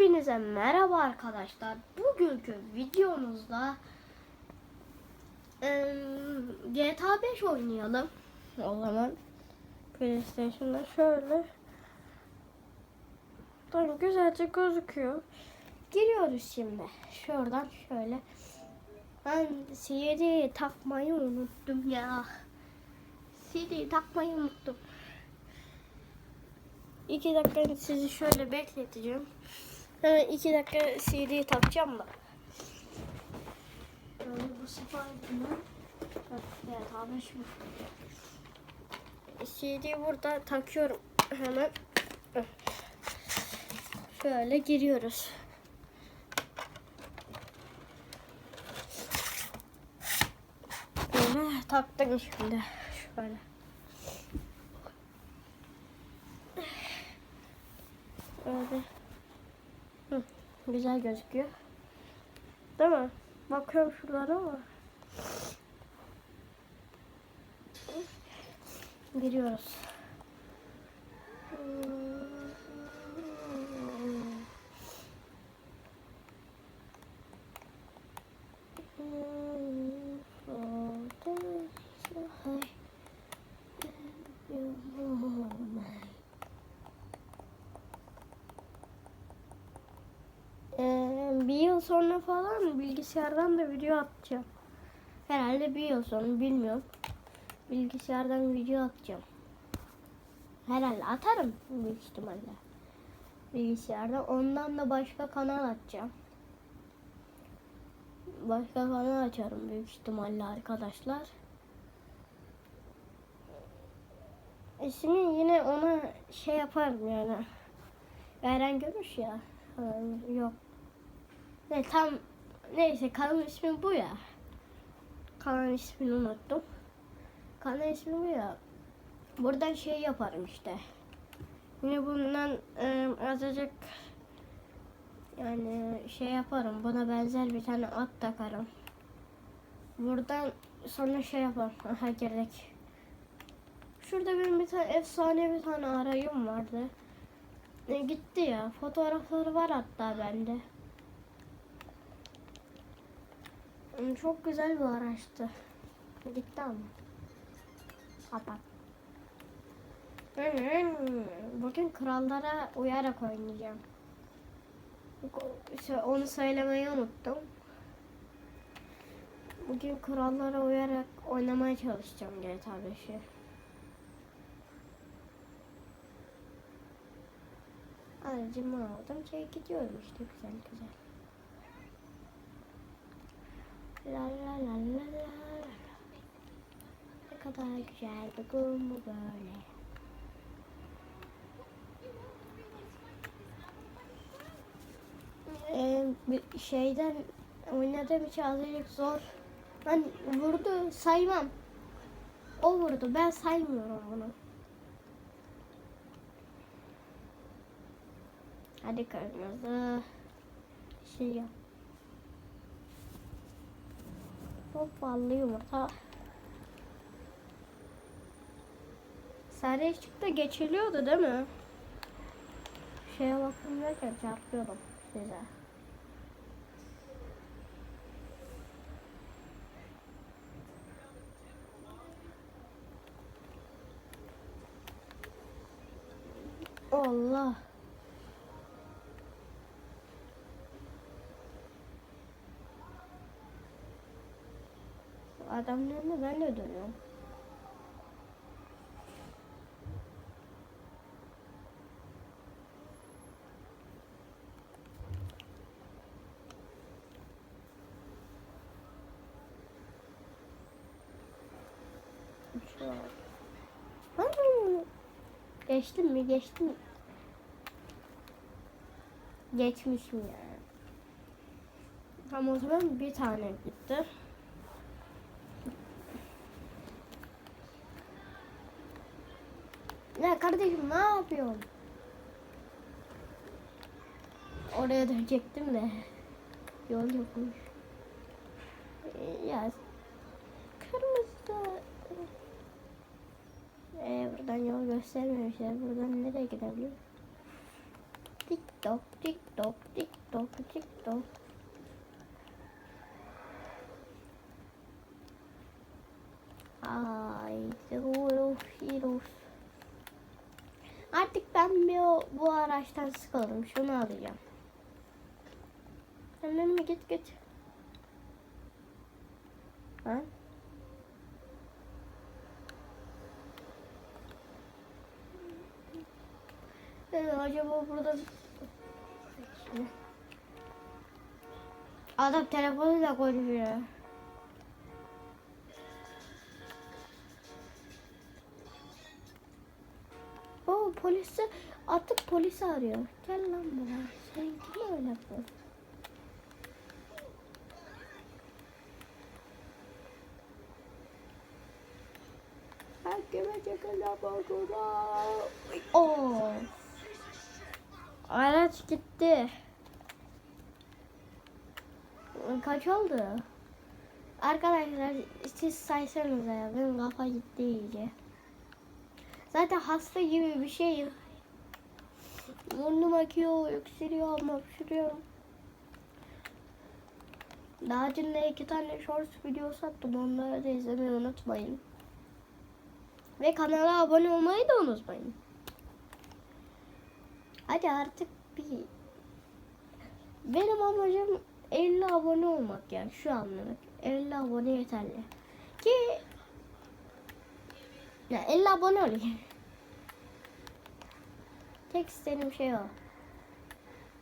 Hepinize merhaba arkadaşlar. Bugünkü videomuzda eee, GTA 5 oynayalım. O zaman PlayStation'da şöyle Tamam, güzelce gözüküyor. Giriyoruz şimdi. Şuradan şöyle. Ben CD takmayı unuttum ya. CD takmayı unuttum. İki dakika sizi şöyle bekleteceğim. Hemen iki dakika CD takacağım da. Böyle bu Spiderman. Evet abi şu. CD burada takıyorum. Hemen. Şöyle giriyoruz. Böyle taktım şimdi. Şöyle. Öyle. Güzel gözüküyor. Değil mi? Bakıyorum şuralara ama. Giriyoruz. Bir yıl sonra falan bilgisayardan da video atacağım. Herhalde bir yıl sonra bilmiyorum. Bilgisayardan video atacağım. Herhalde atarım büyük ihtimalle. Bilgisayarda. Ondan da başka kanal açacağım. Başka kanal açarım büyük ihtimalle arkadaşlar. İsmi yine ona şey yaparım yani. Eren görüş ya. Yok. Ne tam neyse kanal ismi bu ya. Kanal ismini unuttum. Kanal ismi bu ya. Buradan şey yaparım işte. Yine bundan e, azıcık yani şey yaparım. Buna benzer bir tane at takarım. Buradan sonra şey yaparım. Aha girdik. Şurada benim bir tane efsane bir tane arayım vardı. E, gitti ya. Fotoğrafları var hatta bende. Çok güzel bir araçtı. Gitti ama. Kapat. Hmm, Bugün krallara uyarak oynayacağım. Onu söylemeyi unuttum. Bugün kurallara uyarak oynamaya çalışacağım GTA 5'i. Aracımı aldım. Şey gidiyorum işte güzel güzel. La la la la la la. Ne kadar güzel bir bu böyle. Ee, şeyden oynadığım için azıcık zor. Ben vurdu saymam. O vurdu. Ben saymıyorum bunu. Hadi kırmızı. Şey yap. Hop ballı yumurta. Sarı ışıkta geçiliyordu değil mi? Şeye bakın derken çarpıyorum size. Allah. Önüne ben de dönüyorum. Geçtim mi? Geçtim. mi? Geçmişim yani. Tamam o zaman bir tane gitti. Kardeşim ne yapıyorsun? Oraya dönecektim de yol yokmuş. Ya kırmızı. Ee, buradan yol göstermemişler. Buradan nereye gidebiliyor? Tik tok tik tok tik tok tik tok. Artık ben bir o, bu araçtan sıkıldım. Şunu alacağım. Mi git git. Ha? Ee, acaba burada. Adam telefonuyla konuşuyor. Polisi artık polisi arıyor. Gel lan buraya. Sen kim öyle bu? Hakime çekeceğim bakıra. Oo. Araç gitti. Kaç oldu? Arkadaşlar siz saysanıza ya benim kafa gitti iyice. Zaten hasta gibi bir şeyim. Burnum akıyor, öksürüyor, hapşırıyorum. Daha önce iki tane shorts videosu attım. Onları da izlemeyi unutmayın. Ve kanala abone olmayı da unutmayın. Hadi artık bir... Benim amacım 50 abone olmak yani şu anlık. 50 abone yeterli. Ki... Ya 50 abone olayım. Tek istediğim şey o.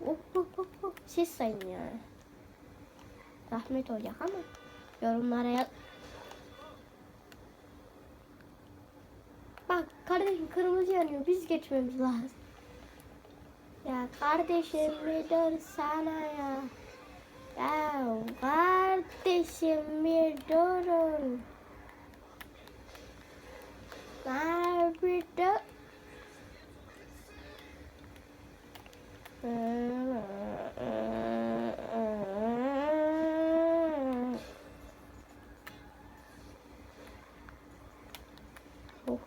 Hop hop hop hop. Siz sayın yani. Rahmet olacak ama yorumlara yaz. Bak kardeşim kırmızı yanıyor. Biz geçmemiz lazım. Ya kardeşim bir dur sana ya. Ya kardeşim bir durun. Bir dur. Oh.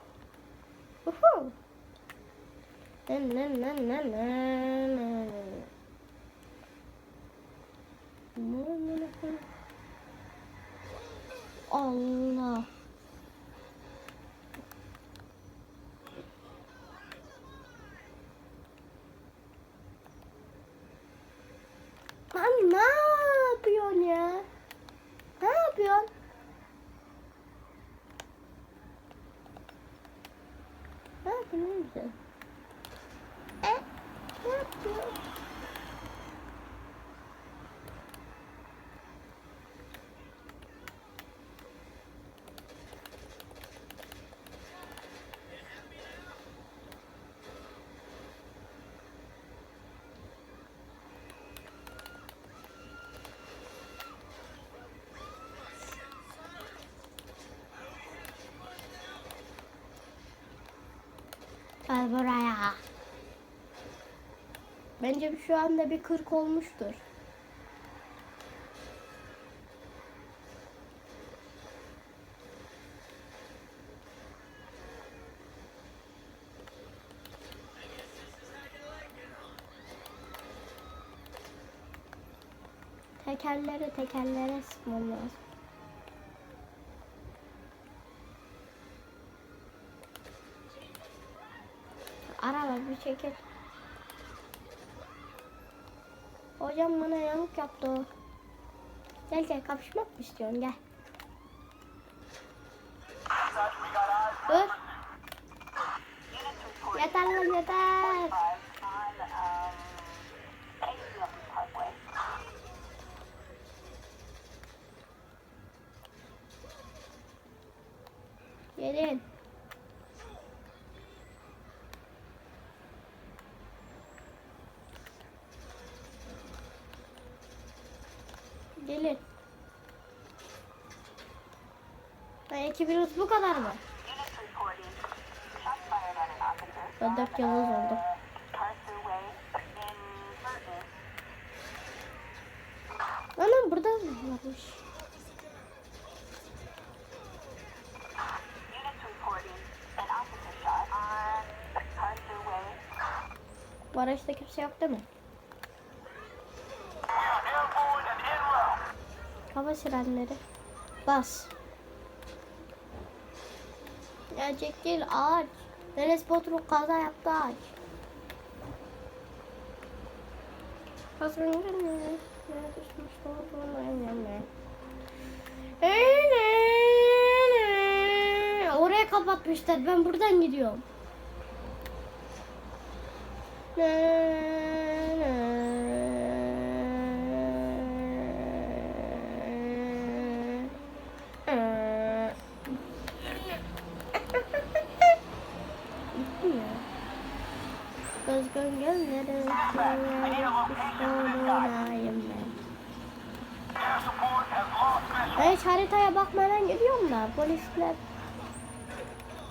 Woohoo! Na, na, na, na, na, na. Allah. Yapıyorsun sen? E? Ne yapıyorsun? Gel buraya. Bence şu anda bir 40 olmuştur. Tekerlere tekerlere sıkmam lazım. Araba bir çekil. Hocam bana yamuk yaptı. Gel gel kapışmak mı istiyorsun gel. Dur. Yeter lan yeter. Gelin. Ben ekibiniz bu kadar mı? Ben dört yıldız oldum. Anam burada mı varmış? araçta kimse yok değil mi? Hava sirenleri. Bas. Ya çekil ağaç. Deniz Batur'u kaza yaptı ağaç. Kasırın gelme. Yere düşmüş olduğunu yanına. Oraya kapatmışlar. Ben buradan gidiyorum. Gittim ya. Kızgın gözlerim olayım ben. Ben hiç haritaya bakmadan gidiyorum da polisler.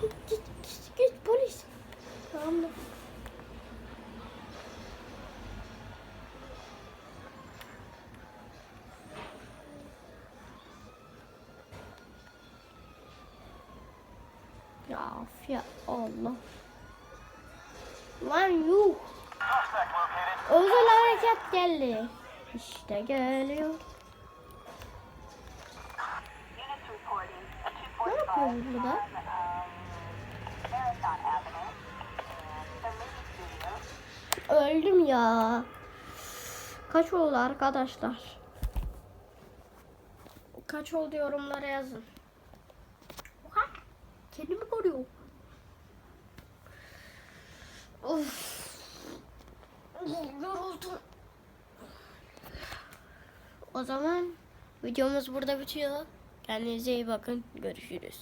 Git git git, git polis. Tamam mı? Ya ya Allah. Lan yuh. Özel harekat geldi. İşte geliyor. Ne 245 yapıyoruz burada? Öldüm ya. Kaç oldu arkadaşlar? Kaç oldu yorumlara yazın. Oha, Kendimi koruyor. Yoruldum. O zaman videomuz burada bitiyor. Kendinize iyi bakın. Görüşürüz.